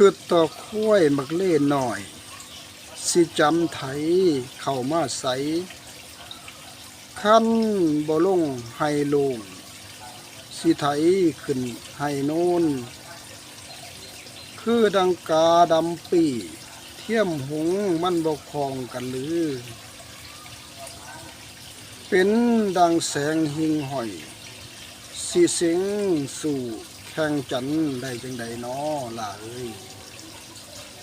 คือต่อค้อยมักเล่หน่อย สิจำไถเข้ามาใสขั้นบ่ลงให้ลง สิไถขึ้นให้โน่นคือดังกาดำปีเทียมหงมันบกคองกันหรือ เป็นดังแสงหิงหอยสิเสิงสู่ ข่งจันได้จังใดน้อล่ะเอ้ย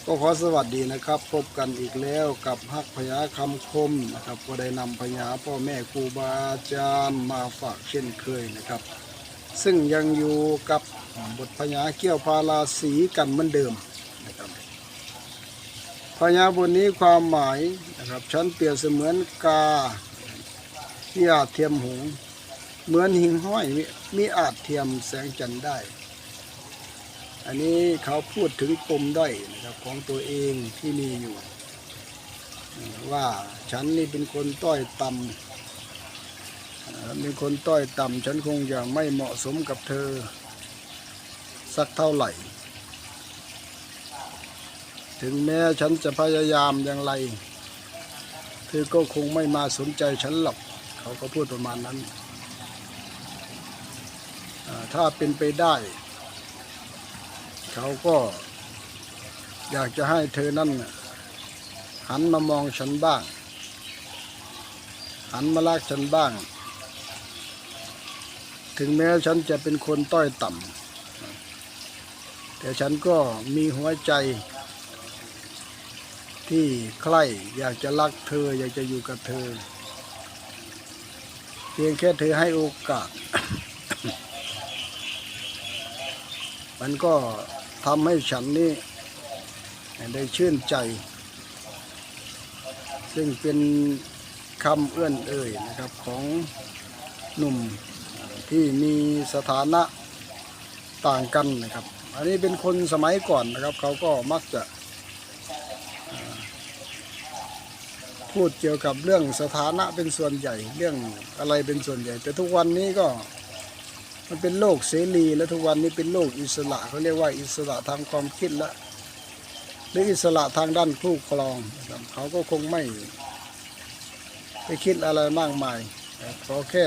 ก็ขอสวัสดีนะครับ พบกันอีกแล้วกับฮักพยาคำคมนะครับ ก็ได้นำพยาพ่อแม่ครูบาอาจารย์มาฝากเช่นเคยนะครับ ซึ่งยังอยู่กับบทพญาเกี่ยวพาราสีกันเหมือนเดิมนะครับพญาบทนี้ความหมายนะครับฉันเปรียบเสมือนกาที่อาจเทียมหงเหมือนหิ่งห้อยมีอาจเทียมแสงจันทร์ได้ อันนี้เขาพูดถึงปมด้อยนะครับของตัวเองที่มีอยู่ ว่าฉันนี่เป็นคนต้อยต่ำเป็นคนต้อยต่ำฉันคงจะไม่เหมาะสมกับเธอ สักเท่าไหร่ ถึงแม้ฉันจะพยายามอย่างไร เธอก็คงไม่มาสนใจฉันหรอก เขาก็พูดประมาณนั้น ถ้าเป็นไปได้ เขาก็อยากจะให้เธอนั่นหันมามองฉันบ้าง หันมาลักฉันบ้าง ถึงแม้ฉันจะเป็นคนต้อยต่ำแต่ฉันก็มีหัวใจ ที่ใคร่อยากจะรักเธอ อยากจะอยู่กับเธอ เพียงแค่เธอให้โอกาส มันก็ ทำให้ฉันนี่ได้ชื่นใจ ซึ่งเป็นคำเอื้อนเอ่ยนะครับของหนุ่มที่มีสถานะต่างกันนะครับ อันนี้เป็นคนสมัยก่อนนะครับ เขาก็มักจะพูดเกี่ยวกับเรื่องสถานะเป็นส่วนใหญ่เรื่องอะไรเป็นส่วนใหญ่ แต่ทุกวันนี้ก็ มันเป็นโลกเสรีและทุกวันนี้เป็นโลกอิสระเขาเรียกว่าอิสระทางความคิดและหรืออิสระทางด้านคู่ครองเขาก็คงไม่ไปคิดอะไรมากมายขอแค่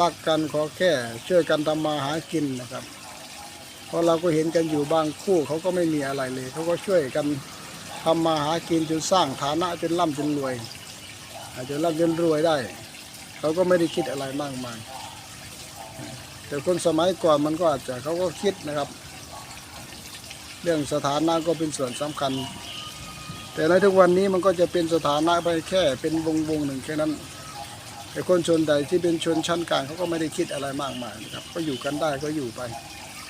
รักกันขอแค่ช่วยกันทำมาหากินนะครับเพราะเราก็เห็นกันอยู่บางคู่เขาก็ไม่มีอะไรเลยเขาก็ช่วยกันทำมาหากินจนสร้างฐานะจนร่ำจนรวยอาจจะร่ำจนรวยได้ เขาก็ไม่ได้คิดอะไรมากมาย แต่คนสมัยก่อนมันก็อาจจะเขาก็คิดนะครับ เรื่องสถานะก็เป็นส่วนสำคัญ แต่ในทุกวันนี้มันก็จะเป็นสถานะไปแค่เป็นวงวงหนึ่งแค่นั้น แต่คนชนใดที่เป็นชนชั้นกลางเขาก็ไม่ได้คิดอะไรมากมายนะครับ ก็อยู่กันได้ก็อยู่ไป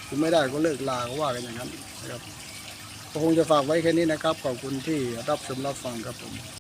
ถึงไม่ได้ก็เลิกลาก็ว่ากันอย่างนั้นนะครับก็คงจะฝากไว้แค่นี้นะครับ ขอบคุณที่รับชมรับฟังครับผม